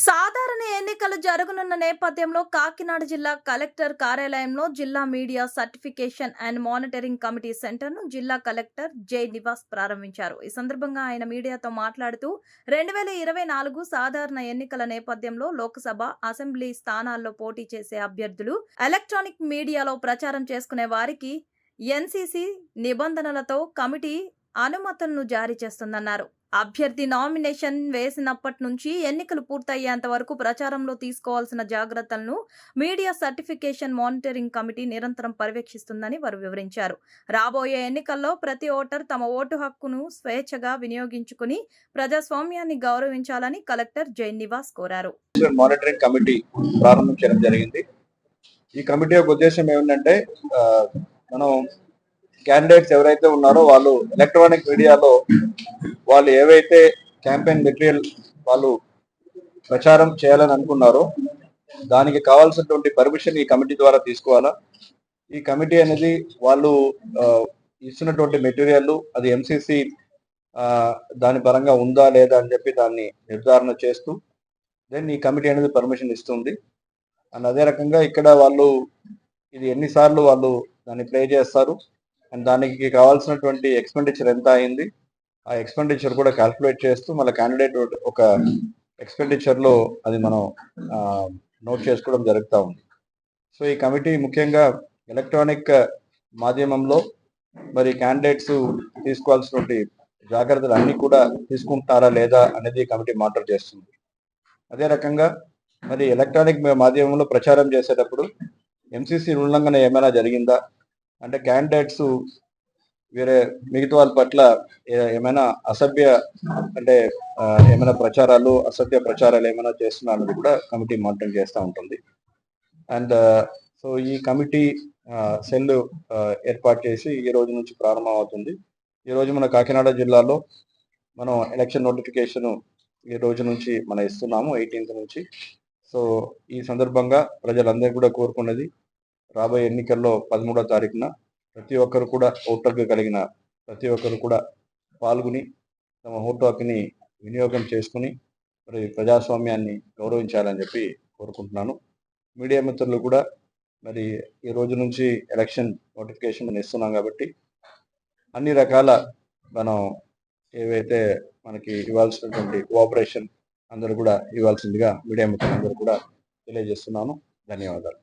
సాధారణ ఎన్నికలు జరగనున్న నేపథ్యంలో కాకినాడ జిల్లా కలెక్టర్ కార్యాలయంలో జిల్లా media certification and monitoring committee సెంటర్ను జిల్లా కలెక్టర్ జై నివాస్ ప్రారంభించారు. ఈ సందర్భంగా ఆయన మీడియాతో మాట్లాడుతూ రెండు వేల ఇరవై నాలుగు సాధారణ ఎన్నికల నేపథ్యంలో లోక్సభ అసెంబ్లీ స్థానాల్లో పోటీ చేసే అభ్యర్థులు ఎలక్ట్రానిక్ మీడియాలో ప్రచారం చేసుకునే వారికి ఎన్సీసీ నిబంధనలతో కమిటీ అనుమతులను జారీ చేస్తుందన్నారు. అభ్యర్థి నామినేషన్ వేసినప్పటి నుంచి ఎన్నికలు పూర్తయ్యేంత వరకు ప్రచారంలో తీసుకోవాల్సిన జాగ్రత్తలను మీడియా సర్టిఫికేషన్ మానిటరింగ్ కమిటీ నిరంతరం పర్యవేక్షిస్తుందని వారు వివరించారు. రాబోయే ఎన్నికల్లో ప్రతి ఓటర్ తమ ఓటు హక్కును స్వేచ్ఛగా వినియోగించుకుని ప్రజాస్వామ్యాన్ని గౌరవించాలని కలెక్టర్ జైన్ నివాస్ కోరారు. మానిటరింగ్ కమిటీ ప్రారంభించడం జరిగింది. ఈ కమిటీ యొక్క ఉద్దేశం ఏమిటంటే మనం క్యాండిడేట్స్ ఎవరైతే ఉన్నారో వాళ్ళు ఎలక్ట్రానిక్ మీడియాలో వాళ్ళు ఏవైతే క్యాంపెయిన్ మెటీరియల్ వాళ్ళు ప్రచారం చేయాలని అనుకున్నారో దానికి కావాల్సినటువంటి పర్మిషన్ ఈ కమిటీ ద్వారా తీసుకోవాలా? ఈ కమిటీ అనేది వాళ్ళు ఇస్తున్నటువంటి మెటీరియల్ అది ఎంసీసీ దాని పరంగా ఉందా లేదా అని చెప్పి దాన్ని నిర్ధారణ చేస్తూ దెన్ ఈ కమిటీ అనేది పర్మిషన్ ఇస్తుంది. అండ్ అదే రకంగా ఇక్కడ వాళ్ళు ఇది ఎన్నిసార్లు వాళ్ళు దాన్ని ప్లే చేస్తారు? అండ్ దానికి కావాల్సినటువంటి ఎక్స్పెండిచర్ ఎంత అయింది? ఆ ఎక్స్పెండిచర్ కూడా క్యాల్కులేట్ చేస్తూ మళ్ళీ క్యాండిడేట్ ఒక ఎక్స్పెండిచర్లో అది మనం నోట్ చేసుకోవడం జరుగుతూ ఉంది. సో ఈ కమిటీ ముఖ్యంగా ఎలక్ట్రానిక్ మాధ్యమంలో మరి క్యాండిడేట్స్ తీసుకోవాల్సినటువంటి జాగ్రత్తలు అన్ని కూడా తీసుకుంటారా లేదా అనేది కమిటీ మాటర్ చేస్తుంది. అదే రకంగా మరి ఎలక్ట్రానిక్ మాధ్యమంలో ప్రచారం చేసేటప్పుడు ఎంసీసీ ఉల్లంఘన ఏమైనా జరిగిందా? అంటే క్యాండిడేట్స్ వేరే మిగతా వాళ్ళ పట్ల ఏమైనా అసభ్య అంటే ఏమైనా ప్రచారాలు అసభ్య ప్రచారాలు ఏమైనా చేస్తున్నారని కూడా కమిటీ మానిటరింగ్ చేస్తూ ఉంటుంది. అండ్ సో ఈ కమిటీ సెల్ ఏర్పాటు చేసి ఈ రోజు నుంచి ప్రారంభం అవుతుంది ఈ రోజు మన కాకినాడ జిల్లాలో మనం ఎలక్షన్ నోటిఫికేషన్ ఈ రోజు నుంచి మనం ఇస్తున్నాము ఎయిటీన్త్ నుంచి. సో ఈ సందర్భంగా ప్రజలందరూ కూడా కోరుకున్నది రాబోయే ఎన్నికల్లో పదమూడో తారీఖున ప్రతి ఒక్కరు కూడా ఓటర్గా కలిగిన ప్రతి ఒక్కరు కూడా పాల్గొని తమ ఓటు హక్కుని వినియోగం చేసుకుని మరి ప్రజాస్వామ్యాన్ని గౌరవించాలని చెప్పి కోరుకుంటున్నాను. మీడియా మిత్రులు కూడా మరి ఈ రోజు నుంచి ఎలక్షన్ నోటిఫికేషన్ ఇస్తున్నాం కాబట్టి అన్ని రకాల మనం ఏవైతే మనకి ఇవ్వాల్సినటువంటి కోఆపరేషన్ అందరూ కూడా ఇవ్వాల్సిందిగా మీడియా మిత్రులందరూ కూడా తెలియజేస్తున్నాను. ధన్యవాదాలు.